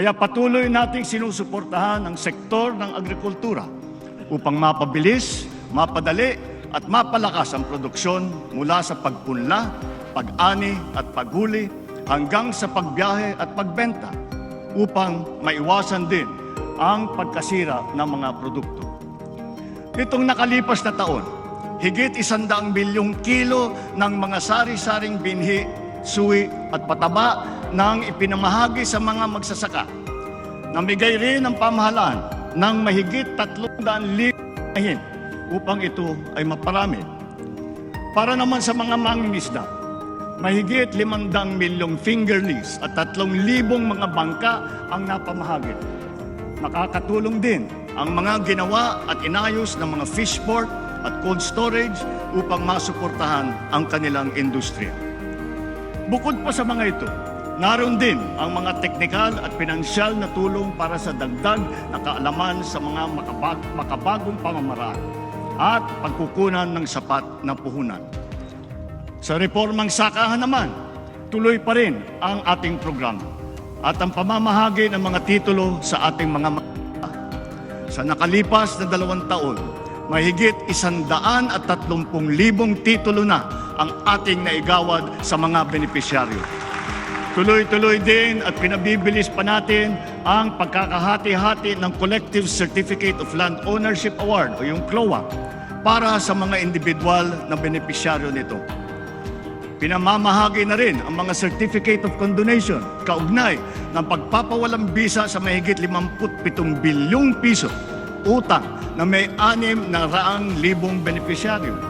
Kaya patuloy nating sinusuportahan ang sektor ng agrikultura upang mapabilis, mapadali at mapalakas ang produksyon mula sa pagpunla, pag-ani at paghuli hanggang sa pagbiyahe at pagbenta upang maiwasan din ang pagkasira ng mga produkto. Nitong nakalipas na taon, higit isandaang bilyong kilo ng mga sari-saring binhi, suwi at pataba nang ipinamahagi sa mga magsasaka. Namigay rin ang pamahalaan ng mahigit 300,000 ahin upang ito ay maparami. Para naman sa mga mangingisda, mahigit 500 milyong fingerlings at 3,000 mga bangka ang napamahagi. Nakakatulong din ang mga ginawa at inayos ng mga fish port at cold storage upang masuportahan ang kanilang industriya. Bukod pa sa mga ito, naroon din ang mga teknikal at pinansyal na tulong para sa dagdag na kaalaman sa mga makabag- makabagong pamamaraan at pagkukunan ng sapat na puhunan. Sa reformang sakahan naman, tuloy pa rin ang ating programa at ang pamamahagi ng mga titulo sa ating mga sa nakalipas na dalawang taon, mahigit isandaan at tatlumpung libong titulo na ang ating naigawad sa mga benepisyaryo. Tuloy-tuloy din at pinabibilis pa natin ang pagkakahati-hati ng Collective Certificate of Land Ownership Award o yung CLOA para sa mga individual na benepisyaryo nito. Pinamamahagi na rin ang mga Certificate of Condonation kaugnay ng pagpapawalang bisa sa mahigit 57 bilyong piso utang na may anim na raang libong benepisyaryo.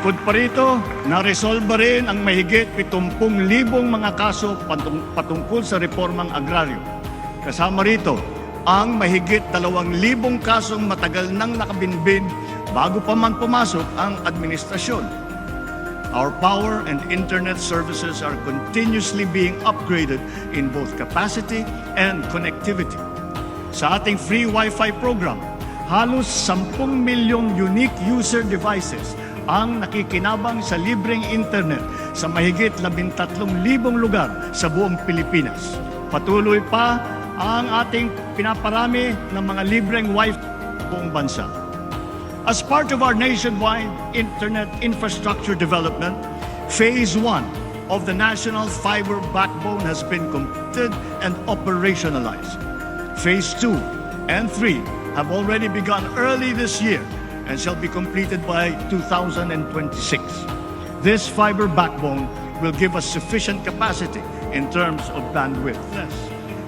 Bukod pa rito, naresolba rin ang mahigit 70,000 mga kaso patung- patungkol sa reformang agraryo. Kasama rito ang mahigit 2,000 kasong matagal nang nakabinbin bago pa man pumasok ang administrasyon. Our power and internet services are continuously being upgraded in both capacity and connectivity. Sa ating free Wi-Fi program, halos 10 milyong unique user devices ang nakikinabang sa libreng internet sa mahigit 13,000 lugar sa buong Pilipinas. Patuloy pa ang ating pinaparami ng mga libreng Wi-Fi buong bansa. As part of our nationwide internet infrastructure development, Phase 1 of the National Fiber Backbone has been completed and operationalized. Phase 2 and 3 have already begun early this year and shall be completed by 2026. This fiber backbone will give us sufficient capacity in terms of bandwidth. Yes.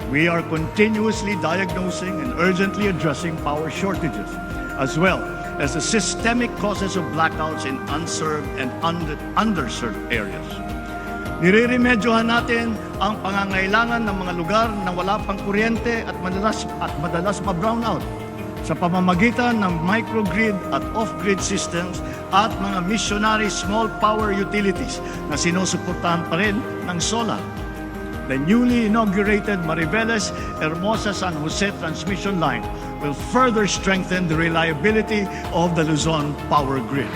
We are continuously diagnosing and urgently addressing power shortages, as well as the systemic causes of blackouts in unserved and under, underserved areas. Nireremedyohan natin ang pangangailangan ng mga lugar na wala pang kuryente at madalas, at madalas ma-brownout sa pamamagitan ng microgrid at off-grid systems at mga missionary small power utilities na sinusuportahan pa rin ng solar. The newly inaugurated Mariveles Hermosa San Jose transmission line will further strengthen the reliability of the Luzon power grid.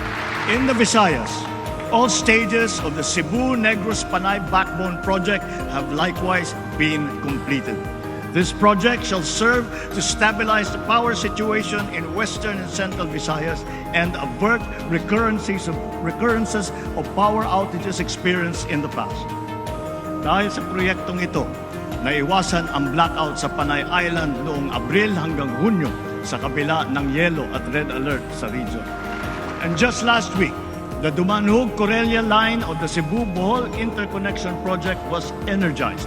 In the Visayas, all stages of the Cebu Negros Panay Backbone project have likewise been completed. This project shall serve to stabilize the power situation in western and central Visayas and avert recurrences of, recurrences of power outages experienced in the past. Dahil sa proyektong ito, naiwasan ang blackout sa Panay Island noong Abril hanggang Hunyo sa kabila ng yellow at red alert sa region. And just last week, the Dumanhog Corelia line of the Cebu-Bohol Interconnection Project was energized,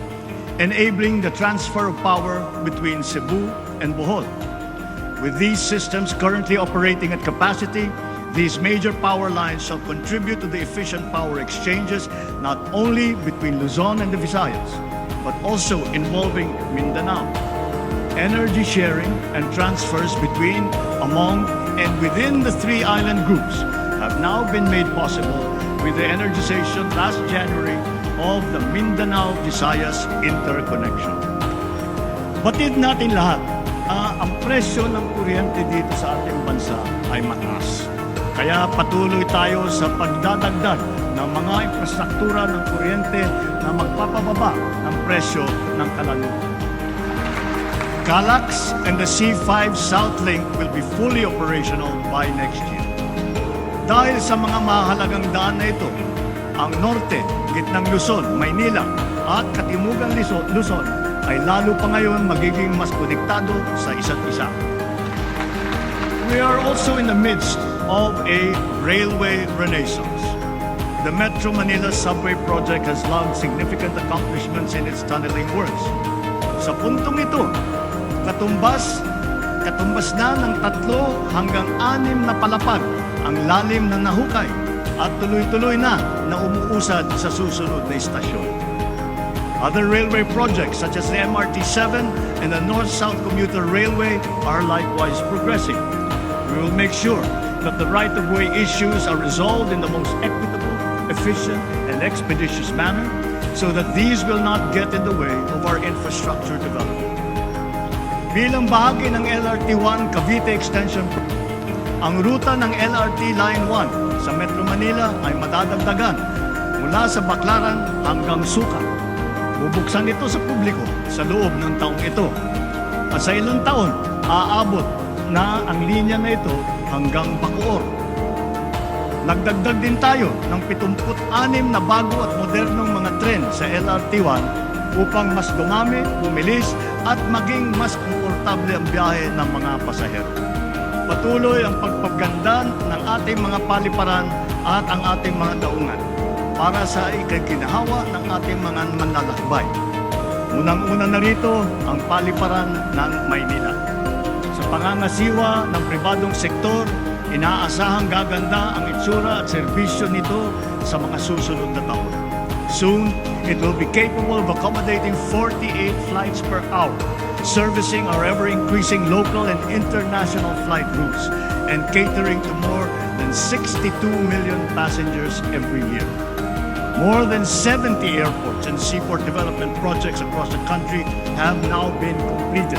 enabling the transfer of power between Cebu and Bohol. With these systems currently operating at capacity, these major power lines shall contribute to the efficient power exchanges not only between Luzon and the Visayas, but also involving Mindanao. Energy sharing and transfers between, among, and within the three island groups have now been made possible with the energization last January of the Mindanao-Visayas interconnection. Batid natin lahat, ah, ang presyo ng kuryente dito sa ating bansa ay mataas. Kaya patuloy tayo sa pagdadagdag ng mga infrastruktura ng kuryente na magpapababa ng presyo ng kalaluan. Calax and the C5 South Link will be fully operational by next year. Dahil sa mga mahalagang daan na ito, ang norte, gitnang Luzon, Maynila at katimugang Luzon, ay lalo pa ngayon magiging mas konektado sa isa't isa. We are also in the midst of a railway renaissance. The Metro Manila Subway Project has logged significant accomplishments in its tunneling works. Sa puntong ito, katumbas, katumbas na ng tatlo hanggang anim na palapag ang lalim na nahukay at tuloy-tuloy na na umuusad sa susunod na istasyon. Other railway projects such as the MRT-7 and the North-South Commuter Railway are likewise progressing. We will make sure that the right-of-way issues are resolved in the most equitable, efficient, and expeditious manner so that these will not get in the way of our infrastructure development. Bilang bahagi ng LRT-1 Cavite Extension ang ruta ng LRT Line 1 sa Metro Manila ay madadagdagan mula sa Baclaran hanggang Sukat. Bubuksan ito sa publiko sa loob ng taong ito. At sa ilang taon, aabot na ang linya na ito hanggang Bacoor. Nagdagdag din tayo ng 76 na bago at modernong mga tren sa LRT-1 upang mas dumami, bumilis at maging mas komportable ang biyahe ng mga pasahero. Patuloy ang pagpaganda ng ating mga paliparan at ang ating mga daungan para sa ikaginahawa ng ating mga manlalakbay. Unang-una na rito ang paliparan ng Maynila. Sa pangangasiwa ng pribadong sektor, inaasahang gaganda ang itsura at serbisyo nito sa mga susunod na taon. Soon, it will be capable of accommodating 48 flights per hour, servicing our ever-increasing local and international flight routes, and catering to more than 62 million passengers every year. More than 70 airports and seaport development projects across the country have now been completed,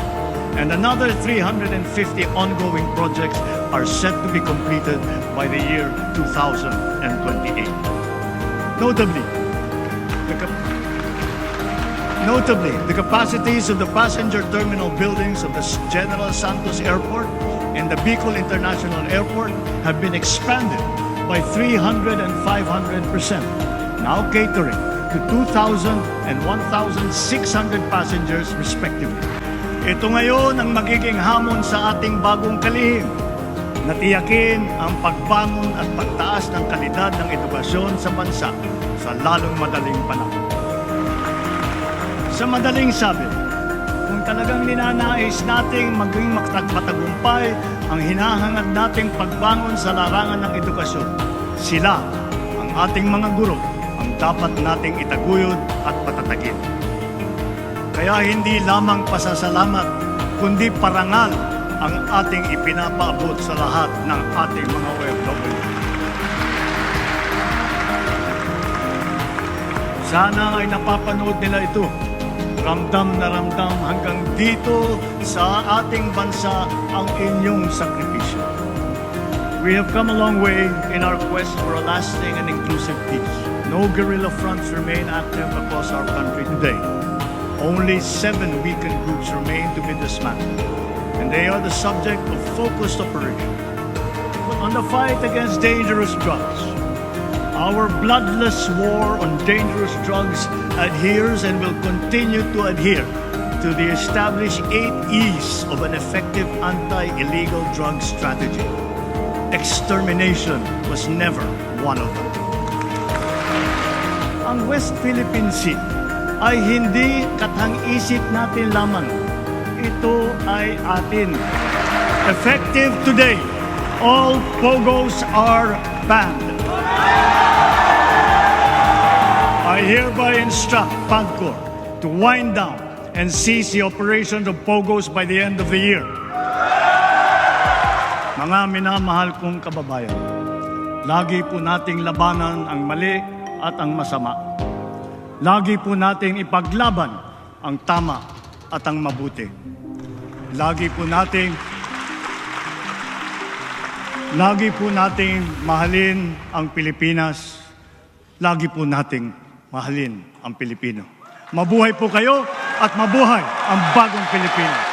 and another 350 ongoing projects are set to be completed by the year 2028. Notably, the Notably, the capacities of the passenger terminal buildings of the General Santos Airport and the Bicol International Airport have been expanded by 300 and 500 percent, now catering to 2,000 and 1,600 passengers respectively. Ito ngayon ang magiging hamon sa ating bagong kalihim na tiyakin ang pagbangon at pagtaas ng kalidad ng edukasyon sa bansa sa lalong madaling panahon. Sa madaling sabi, kung talagang ninanais nating maging makatagpatagumpay ang hinahangad nating pagbangon sa larangan ng edukasyon, sila, ang ating mga guro, ang dapat nating itaguyod at patatagin. Kaya hindi lamang pasasalamat, kundi parangal ang ating ipinapaabot sa lahat ng ating mga OFW. Sana ay napapanood nila ito. Ramdam na ramdam hanggang dito sa ating bansa ang inyong sakripisyo. We have come a long way in our quest for a lasting and inclusive peace. No guerrilla fronts remain active across our country today. Only seven weakened groups remain to be dismantled, and they are the subject of focused operations. On the fight against dangerous drugs, our bloodless war on dangerous drugs adheres and will continue to adhere to the established eight E's of an effective anti-illegal drug strategy. Extermination was never one of them. Ang West Philippine Sea ay hindi katang-isip natin lamang. Ito ay atin. Effective today, all POGOs are banned. I hereby instruct PAGCOR to wind down and cease the operations of POGOs by the end of the year. Mga minamahal kong kababayan, lagi po nating labanan ang mali at ang masama. Lagi po nating ipaglaban ang tama at ang mabuti. Lagi po nating Lagi po nating mahalin ang Pilipinas. Lagi po nating mahalin ang Pilipino. Mabuhay po kayo at mabuhay ang bagong Pilipinas.